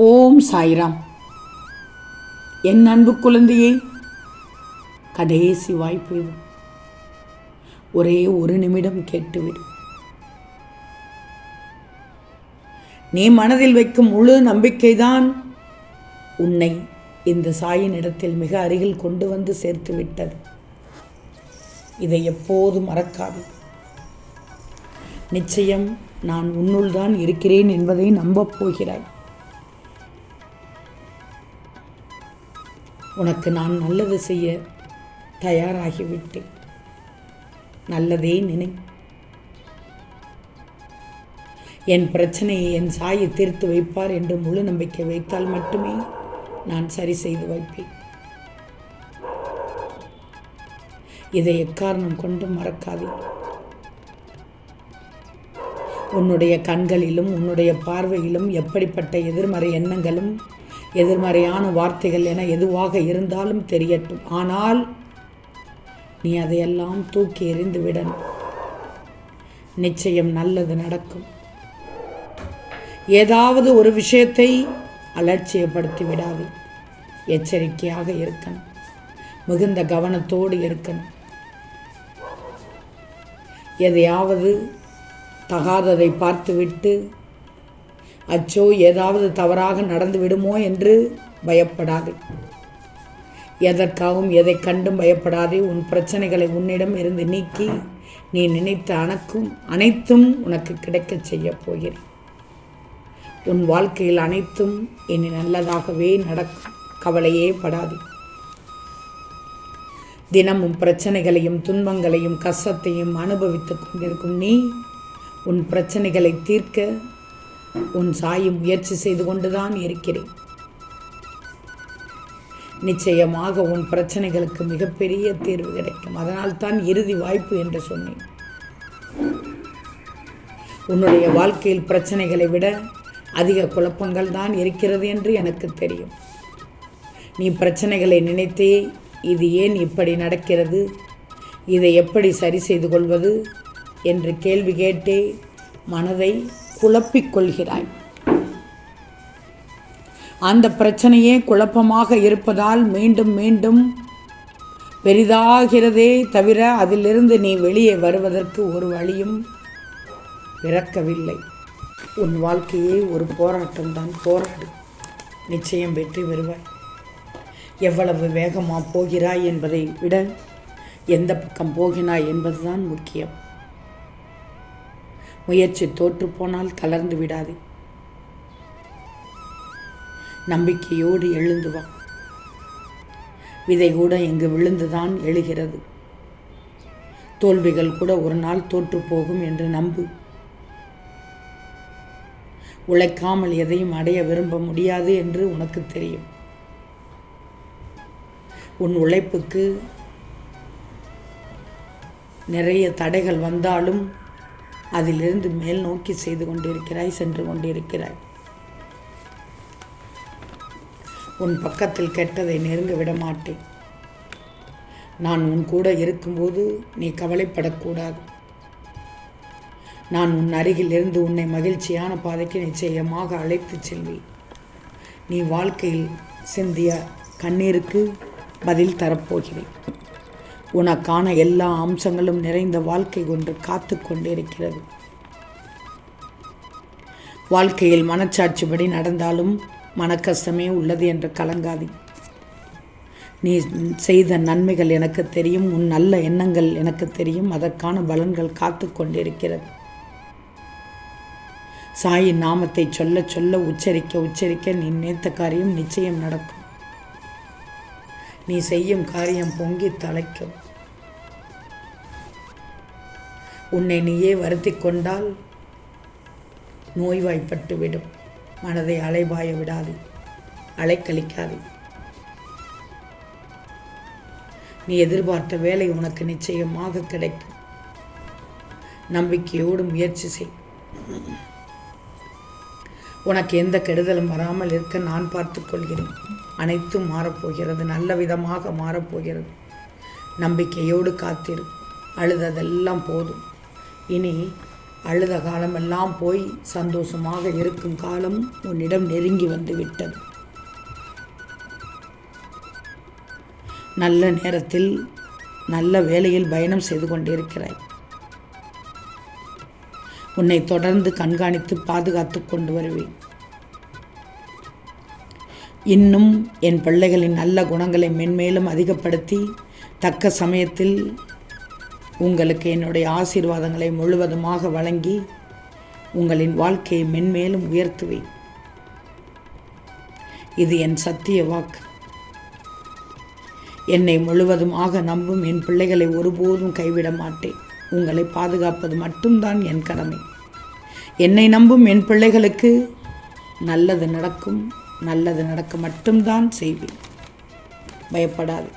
ஓம் சாய்ராம். என் அன்பு குழந்தையே கடைசி வாய்ப்பு இது. ஒரே ஒரு நிமிடம் கேட்டுவிடு. நீ மனதில் வைக்கும் முழு நம்பிக்கைதான் உன்னை இந்த சாயின் இடத்தில் மிக அருகில் கொண்டு வந்து சேர்த்து விட்டது. இதை எப்போதும் மறக்காது. நிச்சயம் நான் உன்னுள் தான் இருக்கிறேன் என்பதை நம்பப் போகிறாய். உனக்கு நான் நல்லது செய்ய தயாராகிவிட்டேன். நல்லதே நினை. என் பிரச்சனையை என் சாயை தீர்த்து வைப்பார் என்று முழு நம்பிக்கை வைத்தால் மட்டுமே நான் சரி செய்து வைப்பேன். இதை எக்காரணம் கொண்டு மறக்காதே. உன்னுடைய கண்களிலும் உன்னுடைய பார்வையிலும் எப்படிப்பட்ட எதிர்மறை எண்ணங்களும் எதிர்மறையான வார்த்தைகள் என எதுவாக இருந்தாலும் தெரியட்டும். ஆனால் நீ அதையெல்லாம் தூக்கி எறிந்து விடணும். நிச்சயம் நல்லது நடக்கும். ஏதாவது ஒரு விஷயத்தை அலட்சியப்படுத்தி விடாது. எச்சரிக்கையாக இருக்கணும். மிகுந்த கவனத்தோடு இருக்கணும். எதையாவது தகாததை பார்த்துவிட்டு அச்சோ ஏதாவது தவறாக நடந்து விடுமோ என்று பயப்படாது. எதற்காகவும் எதை கண்டும் பயப்படாதே. உன் பிரச்சனைகளை உன்னிடம் இருந்து நீக்கி நீ நினைத்த அனக்கும் அனைத்தும் உனக்கு கிடைக்கச் செய்யப் போகிறேன். உன் வாழ்க்கையில் அனைத்தும் இனி நல்லதாகவே நடக்கும். கவலையே படாது. தினமும் பிரச்சனைகளையும் துன்பங்களையும் கஷ்டத்தையும் அனுபவித்துக் கொண்டிருக்கும் நீ உன் பிரச்சனைகளை தீர்க்க உன் சாயும் முயற்சி செய்து கொண்டுதான் இருக்கிறேன். நிச்சயமாக உன் பிரச்சனைகளுக்கு மிகப்பெரிய தீர்வு கிடைக்கும். அதனால் தான் இறுதி வாய்ப்பு என்று சொன்னேன். உன்னுடைய வாழ்க்கையில் பிரச்சனைகளை விட அதிக குழப்பங்கள் தான் இருக்கிறது என்று எனக்கு தெரியும். நீ பிரச்சனைகளை நினைத்தே இது ஏன் இப்படி நடக்கிறது? இதை எப்படி சரி செய்து கொள்வது? என்று கேள்வி கேட்டே மனதை குழப்பிக் கொள்கிறாய் அந்த பிரச்சனையே குழப்பமாக இருப்பதால் மீண்டும் மீண்டும் பெரிதாகிறதே தவிர அதிலிருந்து நீ வெளியே வருவதற்கு ஒரு வழியும் பிறக்கவில்லை. உன் வாழ்க்கையே ஒரு போராட்டம்தான். போராடு. நிச்சயம் வெற்றி பெறுவாய். எவ்வளவு வேகமாக போகிறாய் என்பதை விட எந்த பக்கம் போகினாய் என்பதுதான் முக்கியம். முயற்சி தோற்றுப்போனால் தளர்ந்து விடாதே. நம்பிக்கையோடு எழுந்து வா. விதை கூட இங்கு விழுந்துதான் எழுகிறது. தோல்விகள் கூட ஒரு நாள் தோற்று போகும் என்று நம்பு. உழைக்காமல் எதையும் அடைய விரும்ப முடியாது என்று உனக்கு தெரியும். உன் உழைப்புக்கு நிறைய தடைகள் வந்தாலும் அதிலிருந்து மேல் நோக்கி செய்து கொண்டிருக்கிறாய் சென்று கொண்டிருக்கிறாய். உன் பக்கத்தில் கெட்டதை நெருங்க விட மாட்டேன் நான் உன் கூட இருக்கும்போது நீ கவலைப்படக்கூடாது. நான் உன் அருகில் இருந்து உன்னை மகிழ்ச்சியான பாதைக்கு நிச்சயமாக அழைத்துச் செல்வேன். நீ வாழ்க்கையில் சிந்திய கண்ணீருக்கு பதில் தரப்போகிறேன். உனக்கான எல்லா அம்சங்களும் நிறைந்த வாழ்க்கை ஒன்று காத்து கொண்டிருக்கிறது. வாழ்க்கையில் மனச்சாட்சிப்படி நடந்தாலும் மனக்கஷ்டமே உள்ளது என்று கலங்காதி. நீ செய்த நன்மைகள் எனக்கு தெரியும் உன் நல்ல எண்ணங்கள் எனக்கு தெரியும் அதற்கான பலன்கள் காத்து கொண்டிருக்கிறது. சாயின் நாமத்தை சொல்ல சொல்ல உச்சரிக்க உச்சரிக்க நீ நினைத்த காரியம் நிச்சயம் நடக்கும். நீ செய்யும் காரியம் பொங்கி தலைக்கும். உன்னை நீயே வருத்தி கொண்டால் நோய்வாய்ப்பட்டு விடும் மனதை அலைபாய விடாது அலைக்கழிக்காது. நீ எதிர்பார்த்த வேலை உனக்கு நிச்சயமாக கிடைக்கும். நம்பிக்கையோடு முயற்சி செய். உனக்கு எந்த கெடுதலும் வராமல் இருக்க நான் பார்த்து கொள்கிறேன். அனைத்தும் மாறப்போகிறது. நல்ல விதமாக மாறப்போகிறது. நம்பிக்கையோடு காத்திரு. அழுததெல்லாம் போதும். இனி அழுத காலமெல்லாம் போய் சந்தோஷமாக இருக்கும் காலம் உன்னிடம் நெருங்கி வந்து விட்டது. நல்ல நேரத்தில் நல்ல வேலையில் பயணம் செய்து கொண்டிருக்கிறாய். உன்னை தொடர்ந்து கண்காணித்து பாதுகாத்து கொண்டு வருவேன். இன்னும் என் பிள்ளைகளின் நல்ல குணங்களை மென்மேலும் அதிகப்படுத்தி தக்க சமயத்தில் உங்களுக்கு என்னுடைய ஆசீர்வாதங்களை முழுவதுமாக வழங்கி உங்களின் வாழ்க்கையை மென்மேலும் உயர்த்துவேன். இது என் சத்திய வாக்கு. என்னை முழுவதுமாக நம்பும் என் பிள்ளைகளை ஒருபோதும் கைவிட மாட்டேன். உங்களை பாதுகாப்பது மட்டும்தான் என் கடமை. என்னை நம்பும் என் பிள்ளைகளுக்கு நல்லது நடக்கும் நல்லது நடக்க மட்டும்தான் செய்வேன். பயப்படாது.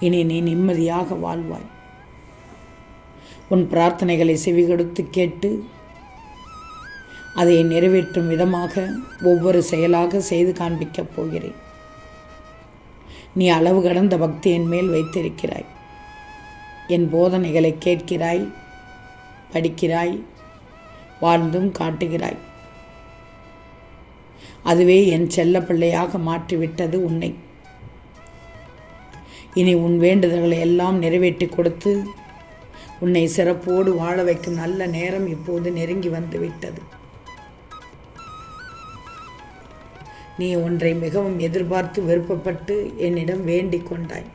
இனி நீ நிம்மதியாக வாழ்வாய். உன் பிரார்த்தனைகளை செவிகொடுத்து கேட்டு அதை நிறைவேற்றும் விதமாக ஒவ்வொரு செயலாக செய்து காண்பிக்கப் போகிறேன். நீ அளவு கடந்த பக்தி என் மேல் வைத்திருக்கிறாய். என் போதனைகளை கேட்கிறாய். படிக்கிறாய் வாழ்ந்தும் காட்டுகிறாய். அதுவே என் செல்ல பிள்ளையாக மாற்றிவிட்டது உன்னை. இனி உன் வேண்டுதல்களை எல்லாம் நிறைவேற்றி கொடுத்து உன்னை சிறப்போடு வாழ வைக்கும் நல்ல நேரம் இப்போது நெருங்கி வந்து விட்டது நீ ஒன்றை மிகவும் எதிர்பார்த்து விருப்பப்பட்டு என்னிடம் வேண்டிக் கொண்டாய்.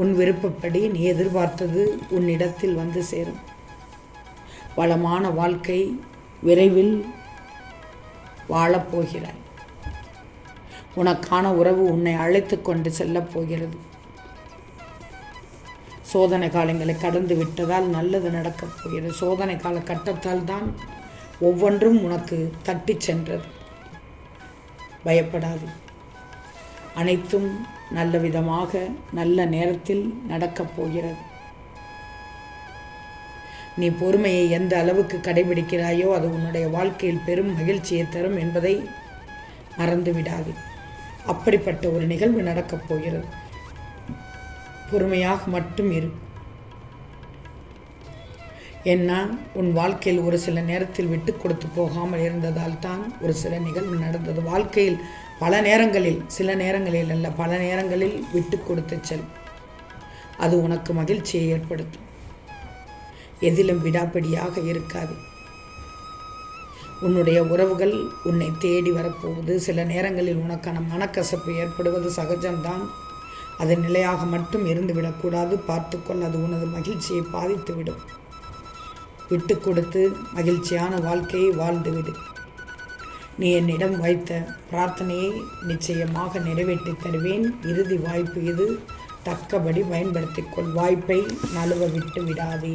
உன் விருப்பப்படி நீ எதிர்பார்த்தது உன்னிடத்தில் வந்து சேரும். வளமான வாழ்க்கை விரைவில் வாழப்போகிறாய் உனக்கான உறவு உன்னை அழைத்து கொண்டு செல்லப் போகிறது. சோதனை காலங்களை கடந்து விட்டதால் நல்லது நடக்கப் போகிறது. சோதனை கால கட்டத்தால் தான் ஒவ்வொன்றும் உனக்கு தட்டிச் சென்றது. பயப்படாது. அனைத்தும் நல்ல விதமாக நல்ல நேரத்தில் நடக்கப் போகிறது. நீ பொறுமையை எந்த அளவுக்கு கடைபிடிக்கிறாயோ அது உன்னுடைய வாழ்க்கையில் பெரும் மகிழ்ச்சியை தரும் என்பதை மறந்து விடாது அப்படிப்பட்ட ஒரு நிகழ்வு நடக்கப் போகிறது. பொறுமையாக மட்டும் இரு. ஏன்னா உன் வாழ்க்கையில் ஒரு சில நேரத்தில் விட்டு கொடுத்து போகாமல் இருந்ததால் தான் ஒரு சில நிகழ்வு நடந்தது. வாழ்க்கையில் பல நேரங்களில் சில நேரங்களில் அல்ல பல நேரங்களில் விட்டு கொடுத்து செல். அது உனக்கு மகிழ்ச்சியை ஏற்படுத்தும். எதிலும் விடாப்பிடியாக இருக்காது. உன்னுடைய உறவுகள் உன்னை தேடி வரப்போவது சில நேரங்களில் உனக்கான மனக்கசப்பு ஏற்படுவது சகஜம்தான். அது நிலையாக மட்டும் இருந்துவிடக்கூடாது பார்த்துக்கொள் அது உனது மகிழ்ச்சியை பாதித்துவிடும். விட்டு கொடுத்து மகிழ்ச்சியான வாழ்க்கையை வாழ்ந்துவிடு. நீ என்னிடம் வைத்த பிரார்த்தனையை நிச்சயமாக நிறைவேற்றி தருவேன். இறுதி வாய்ப்பு இது. தக்கபடி பயன்படுத்திக்கொள் வாய்ப்பை நழுவ விட்டு விடாதே.